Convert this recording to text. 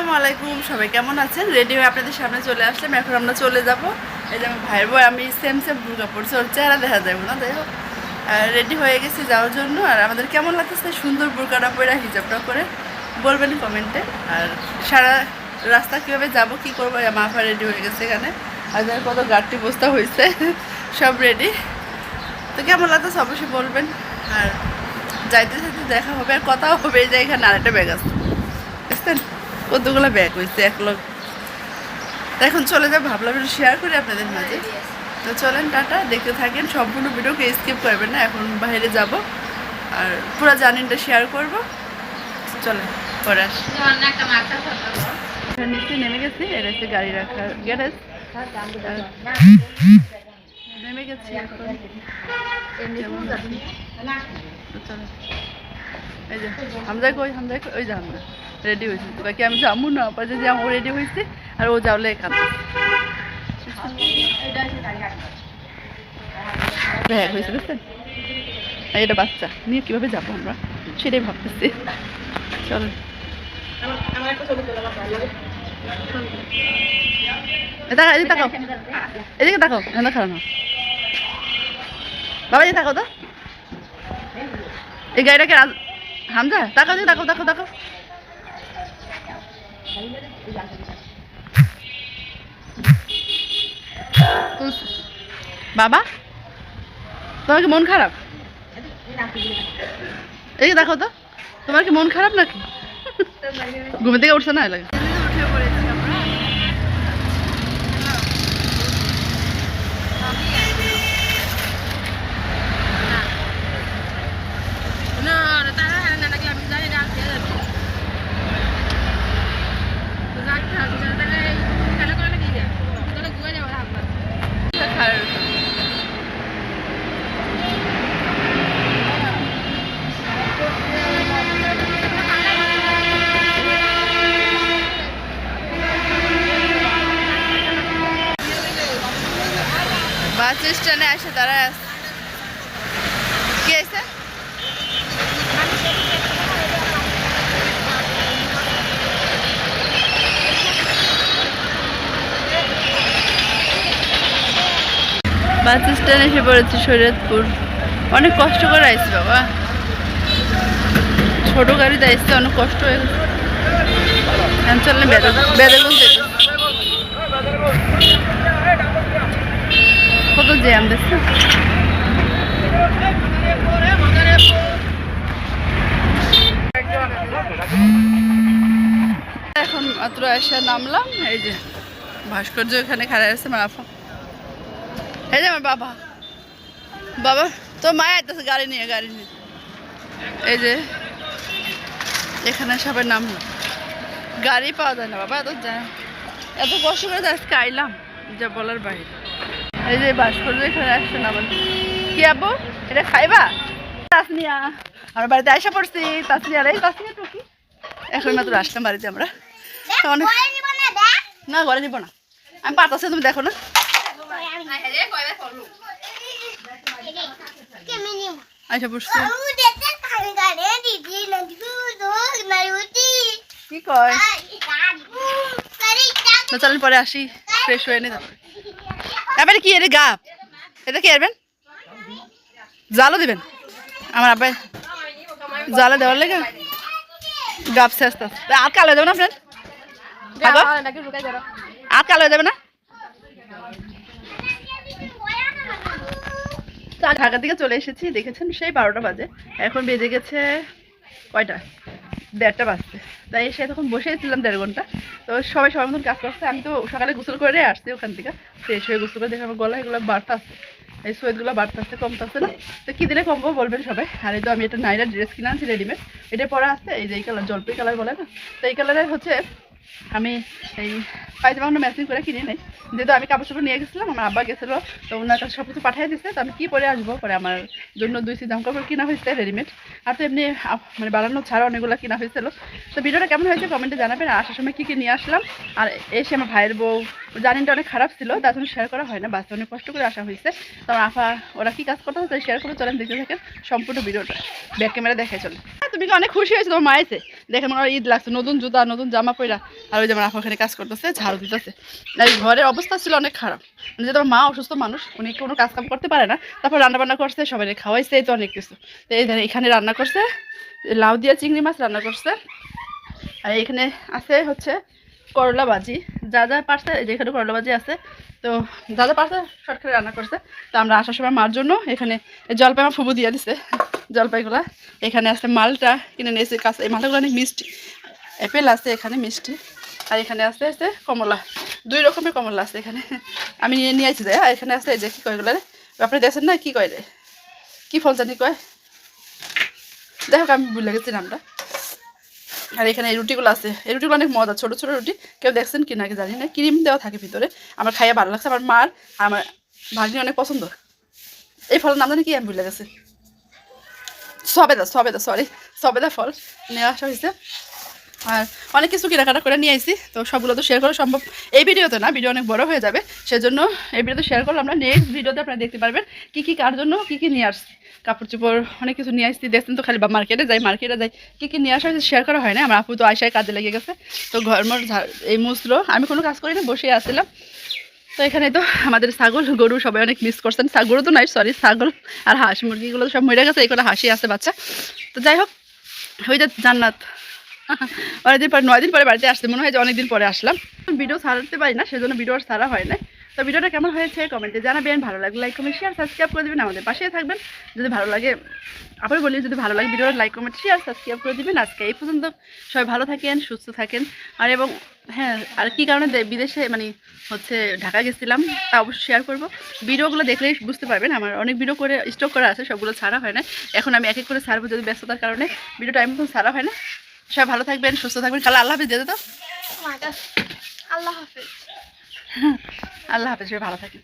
আসসালামু আলাইকুম, সবাই কেমন আছেন? রেডি হয়ে আপনাদের সামনে চলে আসলাম। এখন আমরা চলে যাব। এই যে আমার ভাইয়ের বই আমি সেম সেম বুর্গা পড়ছি চেহারা দেখা যাবে না হোক। রেডি হয়ে গেছি যাওয়ার জন্য। আর আমাদের কেমন লাগতেছে? সুন্দর বুর্গাটা পরে, হিজাবটা করে বলবেন কমেন্টে। আর সারা রাস্তা কীভাবে যাব, কী করব? মা ফা রেডি হয়ে গেছে এখানে। আর কত গাড়টি বস্তা হয়েছে। সব রেডি তো কেমন লাগতেছে? অবশ্যই বলবেন। আর যাইতে যাইতে দেখা হবে, আর কথাও হবে যে এখানে আরেকটা ব্যাগ আছে। বুঝছেন? কতগুলো ব্যাগ হয়েছে এক লোক এখন চলে যাব ভাবলাম একটু শেয়ার করি আপনাদের মাঝে। তো চলেন, টাটা, দেখতে থাকেন। সম্পূর্ণ ভিডিওকে স্কিপ করবেন না, এখন বাইরে যাব। আর পুরো জার্নিটা শেয়ার করব। চলেন, পরে নেমে গেছি, এটা হচ্ছে গাড়ি রাখার গ্যারেজ নেমে গেছি? এই যে হামজা কই হামজা ওই যে হামজা। রেডি হয়েছে। তো আমি যাব না, পাশে যে আমি রেডি হয়েছে, আর ও যাওলে কাঁদছে ব্যাগ এটা বাচ্চা, নিয়ে কীভাবে যাব আমরা? সেটাই ভাবতেছি। চল। এদিকে তাকাও। এদিকে তাকাও এখানে খারাপ না। বাবা, এদিকে তাকাও তো। এই গাড়িটাকে হামজা, তাকাও তাকাও তাকাও তাকাও। বাবা? তোমার কি মন খারাপ? এই দেখো তো, তোমার কি মন খারাপ নাকি? ঘুমে থেকে উঠছে না লাগে বাস স্ট্যান্ডে আসে দাঁড়ায় আছে কি আছে বাস স্ট্যান্ড এসে পড়েছি শরীয়তপুর। অনেক কষ্ট করে আইছি বাবা। ছোট গাড়িতে আসতে অনেক কষ্ট হয়ে গেছে। চললে কত জ্যাম, দেখছ? এখন মাত্র এসে নামলাম, এই যে ভাস্কর্য এখানে খাড়া আছে আমার আফা এই যে আমার বাবা। বাবা তো মায়া আইতেছে গাড়ি নিয়ে গাড়ি নিয়ে। এই যে এখানে সবাই নামলাম গাড়ি পাওয়া যায় না বাবা এত যায় এত কষ্ট করে তো আজকে আইলাম যা বলার বাইরে। এই যে বাস ভাস্কর্য এখানে আসছে না আমার কি আব্বু এটা খাইবা? তাসনিয়া। আমার বাড়িতে আসা পড়ছি তাসনিয়া রে তাসনিয়া টুকি। এখন মাত্র আসলাম বাড়িতে আমরা। না ঘরে নিব না। আমি পাতাছে তুমি দেখো না। আইসা পড়ছি কি কয়? না চলেন পরে আসি। ফ্রেশ হয়ে নি তারপরে। কি এর গাপ এটা কি এরবেন? জালও দিবেন? আমার আব্বাই জালে দেওয়ার লেগে গাপ শেষ আর কালো দেবেন আপনার আগো? আর কালো দেবে না? ঢাকার দিকে চলে এসেছি, দেখেছেন সেই বারোটা বাজে। এখন বেজে গেছে কয়টা? দেড়টা বাজছে। তাই এসে তখন বসেছিলাম দেড় ঘণ্টা। তো সবাই সবার মতন কাজ করছে। আমি তো সকালে গোসল করে আসছি ওখান থেকে। ফ্রেশ হয়ে গোসল করে দেখে আমার গলা এগুলো বাড়তে আসছে এই সোয়েটগুলো বাড়তে আসছে কমতে আসছে না? তো কী দিলে কমবো বলবেন সবাই। আর এই তো আমি এটা নাইরা ড্রেস কিনে আনছি রেডিমেড এটা পরে আসছে এই যে এই কালার জলপাই কালার বলে না? তো এই কালারের হচ্ছে আমি এই পায়জামাগুলো ম্যাচিং করে কিনে নেই। যেহেতু আমি কাপড় চোপড় নিয়ে গেছিলাম আমার আব্বা গেছিল তো ওনার কাছে সব কিছু পাঠিয়ে দিচ্ছে তো আমি কী পরে আসব পরে আমার জন্য দুই সি জামা কাপড় কিনা হয়েছে রেডিমেড আর তো এমনি মানে বানানো ছাড়া অনেকগুলো কিনা হয়েছিল। তো ভিডিওটা কেমন হয়েছে কমেন্টে জানাবেন আর আসার সময় কী কী নিয়ে আসলাম। আর এসে আমার ভাইয়ের বউ জার্নিটা অনেক খারাপ ছিল তার জন্য শেয়ার করা হয় না বাসে অনেক কষ্ট করে আসা হয়েছে। তোমার আফা ওরা কী কাজ করতে তাই শেয়ার করে চলেন দেখতে থাকেন সম্পূর্ণ ভিডিওটা। ব্যাক ক্যামেরা দেখে চলে হ্যাঁ, তুমি কি অনেক খুশি হয়েছো তোমার মায়েছে দেখে হয় ঈদ লাগছে নতুন জুতা নতুন জামা পরা আর ওই যে আমার ওখানে কাজ করতেছে, ঝাড়ু দিতেছে। আর ঘরের অবস্থা ছিল অনেক খারাপ। মানে যে তোমার মা অসুস্থ মানুষ, উনি কোনো কাজ কাম করতে পারে না। তারপর রান্না বান্না করছে সবাই খাওয়াইছে তো অনেক কিছু। তো এই এখানে রান্না করছে, লাউ দিয়ে চিংড়ি মাছ রান্না করছে। আর এখানে আছে হচ্ছে করলা ভাজি। যা যা পারছে, এই যে এখানে করলা ভাজি আছে। তো যা যা পারছে শর্ট করে রান্না করছে। তো আমরা আসার সময় মার জন্য এখানে জলপাই আমার ফুবু দিয়ে দিছে, জলপাইগুলা। এখানে আছে মালটা কিনে নিয়েছে কাছে এই মালটাগুলো অনেক মিষ্টি। অ্যাপেল আছে এখানে মিষ্টি। আর এখানে আছে আছে কমলা। দুই রকমের কমলা আছে এখানে। আমি নিয়ে নিয়ে আসছি আর এখানে এই যে কী কয় রে আপনি দেখছেন না কী কয় রে? কী ফল জানি কয়? দেখো আমি ভুলে গেছি নামটা। আর এখানে এই রুটিগুলো আছে। এই রুটিগুলো অনেক মজা ছোটো ছোটো রুটি। কেউ দেখছেন কি না কি জানি না। ক্রিম দেওয়া থাকে ভিতরে। আমার খাইয়া ভালো লাগছে। আমার মার, আমার ভাগ্নি অনেক পছন্দ। এই ফলের নাম জানি কি আমি ভুলে গেছি। সবেদা সবেদা সরি সবেদা ফল। নিয়ে আসা হয়েছে। আর অনেক কিছু কেনাকাটা করে নিয়ে আসি তো সবগুলো তো শেয়ার করা সম্ভব। এই ভিডিওতে না, ভিডিও অনেক বড় হয়ে যাবে, সেজন্য এই ভিডিওতে শেয়ার করলে আমরা। নেক্সট ভিডিওতে আপনারা দেখতে পারবেন কী কী কার জন্য কী কী নিয়ে আসছি। কাপড় চোপড় অনেক কিছু নিয়ে আসছি, দেখছেন তো খালি বা মার্কেটে যাই মার্কেটে যাই, কী কী নিয়ে আসা হয়েছে শেয়ার করা হয় না আমার আপু তো আয়সায় কাজে লেগে গেছে, তো ঘর মর এই মুসলো আমি কোনো কাজ করি না, বসে আসছিলাম তো এখানে তো আমাদের ছাগল, গরু সবাই অনেক মিস করছেন। গরু তো নাই সরি ছাগল আর হাঁস মুরগিগুলো তো সব মরে গেছে এই করে হাসি আছে বাচ্চা। তো যাই হোক, ওই যে জান্নাত। অনেকদিন পরে, নয় দিন পরে বাড়িতে আসতে, মনে হয় যে অনেকদিন পরে আসলাম। ভিডিও ছাড়তে পারি না, সেজন্য ভিডিও আর ছাড়া হয় না। তো ভিডিওটা কেমন হয়েছে কমেন্টে জানাবেন, ভালো লাগলে লাইক, কমেন্ট শেয়ার সাবস্ক্রাইব করে দেবেন, আমাদের পাশে থাকবেন। যদি ভালো লাগে, আবার বলি, যদি ভালো লাগে ভিডিওটা, লাইক, কমেন্ট শেয়ার সাবস্ক্রাইব করে দিবেন। আজকে এই পর্যন্ত, সবাই ভালো থাকেন, সুস্থ থাকেন। আর এবং হ্যাঁ আর কী কারণে বিদেশে মানে হচ্ছে ঢাকা গেছিলাম, তা অবশ্যই শেয়ার করব। ভিডিওগুলো দেখলেই বুঝতে পারবেন, আমার অনেক ভিডিও করে স্টক করা আছে, সবগুলো ছাড়া হয় না। এখন আমি এক এক করে ছাড়বো যদি ব্যস্ততার কারণে। ভিডিও টাইম মতন ছাড়া হয় না। সবাই ভালো থাকবেন সুস্থ থাকবেন। কাল আল্লাহ হাফিজ দিয়ে তো। আল্লাহ হাফেজ। আল্লাহ হাফিজ সবাই ভালো থাকেন